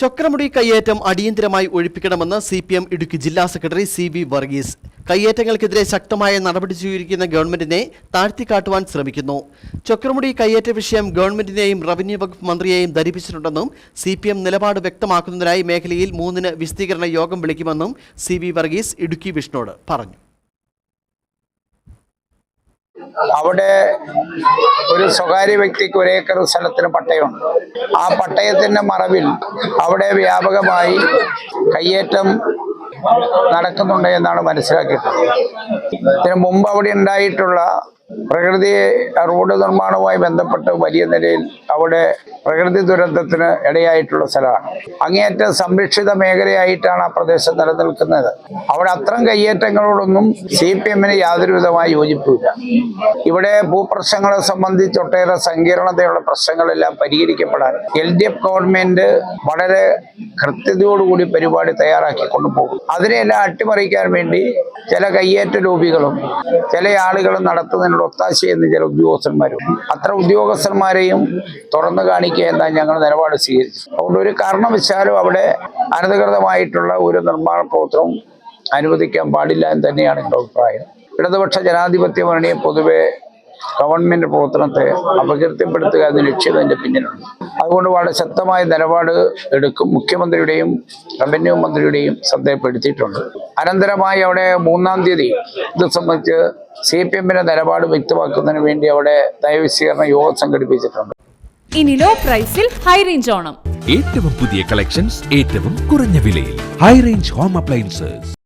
ചക്രമുടി കയ്യേറ്റം അടിയന്തരമായി ഒഴിപ്പിക്കണമെന്ന് സി പി എം ഇടുക്കി ജില്ലാ സെക്രട്ടറി സി വി വർഗീസ്. കയ്യേറ്റങ്ങൾക്കെതിരെ ശക്തമായ നടപടി സ്വീകരിക്കുന്ന ഗവൺമെന്റിനെ താഴ്ത്തിക്കാട്ടുവാൻ ശ്രമിക്കുന്നു. ചക്രമുടി കയ്യേറ്റ വിഷയം ഗവൺമെന്റിനെയും റവന്യൂ വകുപ്പ് മന്ത്രിയെയും ധരിപ്പിച്ചിട്ടുണ്ടെന്നും സി പി എം നിലപാട് വ്യക്തമാക്കുന്നതിനായി മേഖലയിൽ മൂന്നിന് വിശദീകരണ യോഗം വിളിക്കുമെന്നും സി വി വർഗീസ് ഇടുക്കി വിഷ്ണോട് പറഞ്ഞു. അവിടെ ഒരു സ്വകാര്യ വ്യക്തിക്ക് ഒരു ഏക്കർ സ്ഥലത്തിന് പട്ടയമുണ്ട്. ആ പട്ടയത്തിന്റെ മറവിൽ അവിടെ വ്യാപകമായി കയ്യേറ്റം നടക്കുന്നുണ്ട് എന്നാണ് മനസ്സിലാക്കിയിട്ടുള്ളത്. ഇതിനു മുമ്പ് അവിടെ ഉണ്ടായിട്ടുള്ള പ്രകൃതി റോഡ് നിർമ്മാണവുമായി ബന്ധപ്പെട്ട് വലിയ നിലയിൽ അവിടെ പ്രകൃതി ദുരന്തത്തിന് ഇടയായിട്ടുള്ള സ്ഥലമാണ്. അങ്ങേയറ്റം സംരക്ഷിത മേഖലയായിട്ടാണ് ആ പ്രദേശം നിലനിൽക്കുന്നത്. അവിടെ അത്തരം കയ്യേറ്റങ്ങളോടൊന്നും സി പി എമ്മിന് യാതൊരു വിധമായ യോജിപ്പില്ല. ഇവിടെ ഭൂപ്രശ്നങ്ങളെ സംബന്ധിച്ച് ഒട്ടേറെ സങ്കീർണതയുള്ള പ്രശ്നങ്ങളെല്ലാം പരിഹരിക്കപ്പെടാൻ എൽ ഡി എഫ് ഗവൺമെന്റ് വളരെ കൃത്യതയോടുകൂടി പരിപാടി തയ്യാറാക്കി കൊണ്ടുപോകും അതിനെല്ലാം അട്ടിമറിക്കാൻ വേണ്ടി ചില കയ്യേറ്റ രൂപികളും ചില ആളുകളും നടത്തുന്നതിനുള്ള ഒത്താശ ചെയ്യുന്ന ചില ഉദ്യോഗസ്ഥന്മാരും അത്ര ഉദ്യോഗസ്ഥന്മാരെയും തുറന്നു കാണിക്കുക എന്നാൽ ഞങ്ങൾ നിലപാട് സ്വീകരിച്ചു. അതുകൊണ്ട് ഒരു കാരണവശാലും അവിടെ അനധികൃതമായിട്ടുള്ള ഒരു നിർമ്മാണ പ്രവർത്തനവും അനുവദിക്കാൻ പാടില്ല എന്ന് തന്നെയാണ് എന്റെ അഭിപ്രായം. ഇടതുപക്ഷ ജനാധിപത്യ മുന്നണിയെ പൊതുവെ ഗവൺമെന്റ് പ്രവർത്തനത്തെ അപകീർത്തിപ്പെടുത്തുക എന്ന ലക്ഷ്യം അതിന്റെ പിന്നിലുണ്ട്. അതുകൊണ്ട് വളരെ ശക്തമായ നിലപാട് എടുക്കും മുഖ്യമന്ത്രിയുടെയും റവന്യൂ മന്ത്രിയുടെയും ശ്രദ്ധയപ്പെടുത്തിയിട്ടുണ്ട് അനന്തരമായി അവിടെ മൂന്നാം തീയതി ഇത് സംബന്ധിച്ച് സി പി എമ്മിന്റെ നിലപാട് വ്യക്തമാക്കുന്നതിന് വേണ്ടി അവിടെ നയവിശീകരണ യോഗം സംഘടിപ്പിച്ചിട്ടുണ്ട്. ഇനി ലോ പ്രൈസിൽ ഹൈ റേഞ്ച് ഓണം. ഏറ്റവും പുതിയ കളക്ഷൻസ് ഏറ്റവും കുറഞ്ഞ വിലയിൽ. High range home appliances.